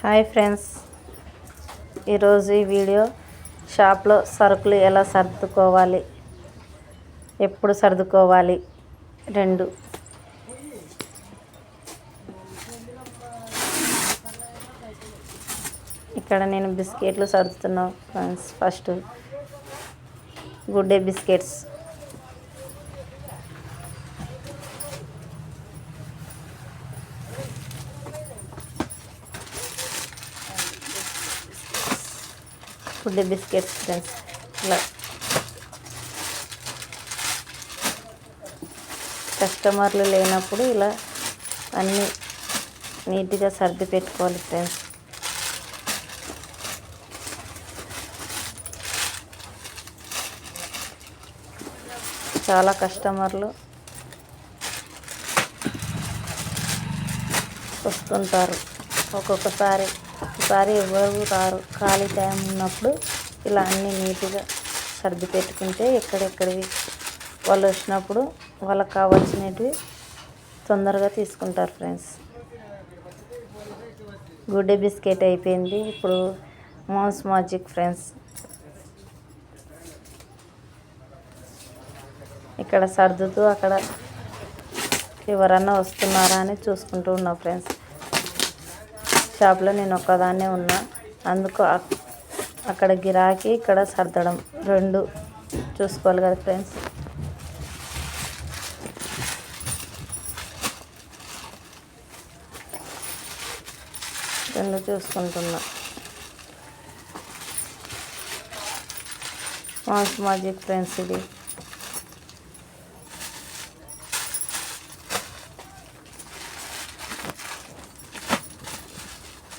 Hi friends. ఈరోజు ఈ video షాప్లో సరుకులు ఎలా సర్దుకోవాలి ఎప్పుడు సర్దుకోవాలి రెండు. ఇక్కడ నేను బిస్కెట్లు సర్దుతున్నాను friends. First Good Day biscuits. Food biscuits friends. ఇలా. కస్టమర్లు లేనప్పుడు ఇలా అన్నీ నీట్గా సర్ది పెట్టుకోవాలి ఫ్రెండ్స్. చాలా కస్టమర్లు వస్తుంటారు. ఒక్కొక్కసారి ఒకసారి ఎవరు రారు ఖాళీ టైం ఉన్నప్పుడు ఇలా అన్నీ నీట్గా సర్ది పెట్టుకుంటే ఎక్కడెక్కడివి వాళ్ళు వచ్చినప్పుడు వాళ్ళకి కావాల్సినవి తొందరగా తీసుకుంటారు ఫ్రెండ్స్. గుడ్డే బిస్కెట్ అయిపోయింది. ఇప్పుడు మాన్స్ మాజిక్ ఫ్రెండ్స్. ఇక్కడ సర్దుతూ అక్కడ ఎవరన్నా వస్తున్నారా అని చూసుకుంటూ ఉన్నా ఫ్రెండ్స్. షాప్లో నేను ఒక్కదాన్నే ఉన్నా. అందుకు అక్కడ గిరాకీ ఇక్కడ సర్దడం రెండు. చూసుకోవాలి కదా ఫ్రెండ్స్. రెండు చూసుకుంటున్నా. మాస్ మాజిక్ ఫ్రెండ్స్ ఇది.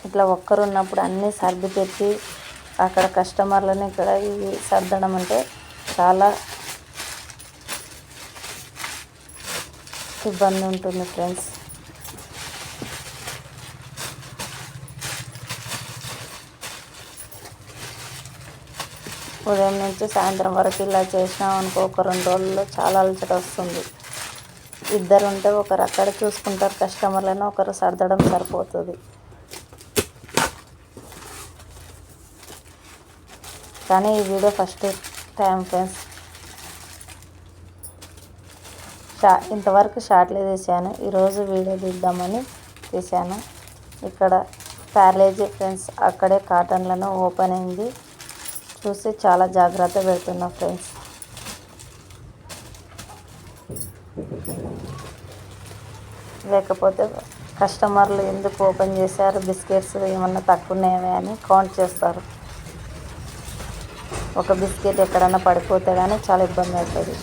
ఇట్లా ఒక్కరు ఉన్నప్పుడు అన్నీ సర్ది పెట్టి అక్కడ కస్టమర్లని ఇక్కడ ఇవి సర్దడం అంటే చాలా ఇబ్బంది ఉంటుంది ఫ్రెండ్స్. ఉదయం నుంచి సాయంత్రం వరకు ఇలా చేసినాం అనుకో ఒక రెండు రోజుల్లో చాలా అలసట వస్తుంది. ఇద్దరు ఉంటే ఒకరు అక్కడ చూసుకుంటారు కస్టమర్లను ఒకరు సర్దడం సరిపోతుంది. కానీ ఈ వీడియో ఫస్ట్ టైం ఫ్రెండ్స్. షా ఇంతవరకు షార్ట్లే తీసాను ఈరోజు వీడియో తీద్దామని తీశాను. ఇక్కడ ప్యారలేజీ ఫ్రెండ్స్ అక్కడే కాటన్లను ఓపెన్ అయింది. చూసి చాలా జాగ్రత్త పెడుతున్నా ఫ్రెండ్స్. లేకపోతే కస్టమర్లు ఎందుకు ఓపెన్ చేశారు? బిస్కెట్స్ ఏమన్నా తక్కువ ఉన్నాయా అని కౌంట్ చేస్తారు. ఒక బిస్కెట్ ఎక్కడన్నా పడిపోతే కానీ చాలా ఇబ్బంది అవుతుంది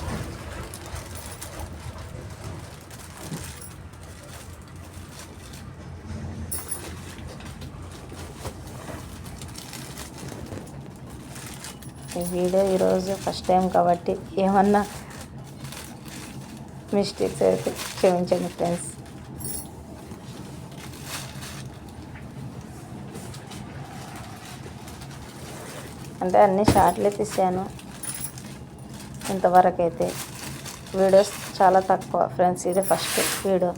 ఈ వీడియో ఈరోజు ఫస్ట్ టైం కాబట్టి ఏమన్నా మిస్టేక్స్ అయితే క్షమించండి ఫ్రెండ్స్. అంటే అన్ని షార్ట్లే తీసాను. ఇంతవరకు అయితే వీడియోస్ చాలా తక్కువ. ఫ్రెండ్స్ ఇది ఫస్ట్ వీడియో.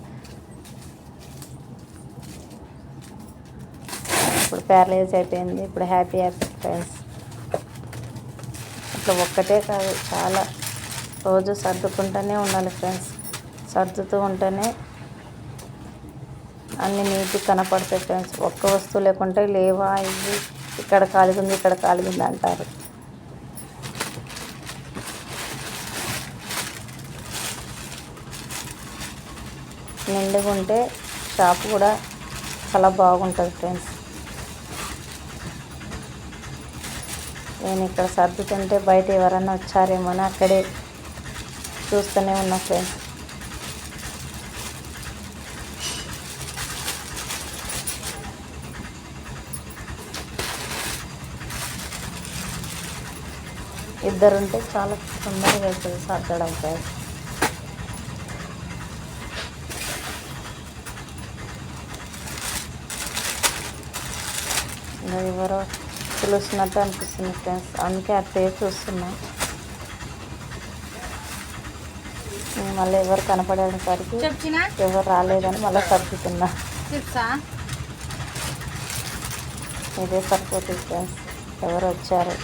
ఇప్పుడు ప్యారలైజ్ అయిపోయింది. ఇప్పుడు హ్యాపీ హ్యాపీ ఫ్రెండ్స్ ఇట్లా ఒక్కటే కాదు చాలా రోజు సర్దుకుంటూనే ఉండాలి ఫ్రెండ్స్ సర్దుతూ ఉంటేనే అన్ని నీట్గా కనపడతాయి ఫ్రెండ్స్ ఒక్క వస్తువు లేకుంటే లేవా ఇది ఇక్కడ కాలిగుంది ఇక్కడ కాలిగుంది అంటారు. నిండుగా ఉంటే షాప్ కూడా చాలా బాగుంటుంది ఫ్రెండ్స్. నేను ఇక్కడ సర్దుతుంటే బయట ఎవరన్నా వచ్చారేమో అని అక్కడే చూస్తూనే ఉన్నా ఫ్రెండ్స్. ఇద్దరుంటే చాలా తొందరగా అవుతుంది సర్దడం ఇంకా ఎవరో పిలుస్తున్నట్టు అనిపిస్తుంది ఫ్రెండ్స్. అందుకే అట్టే చూస్తున్నా. నేను మళ్ళీ ఎవరు కనపడేసరికి ఎవరు రాలేదని మళ్ళీ సర్దుతున్నా. ఇదే సరిపోతుంది ఫ్రెండ్స్. ఎవరు వచ్చారు?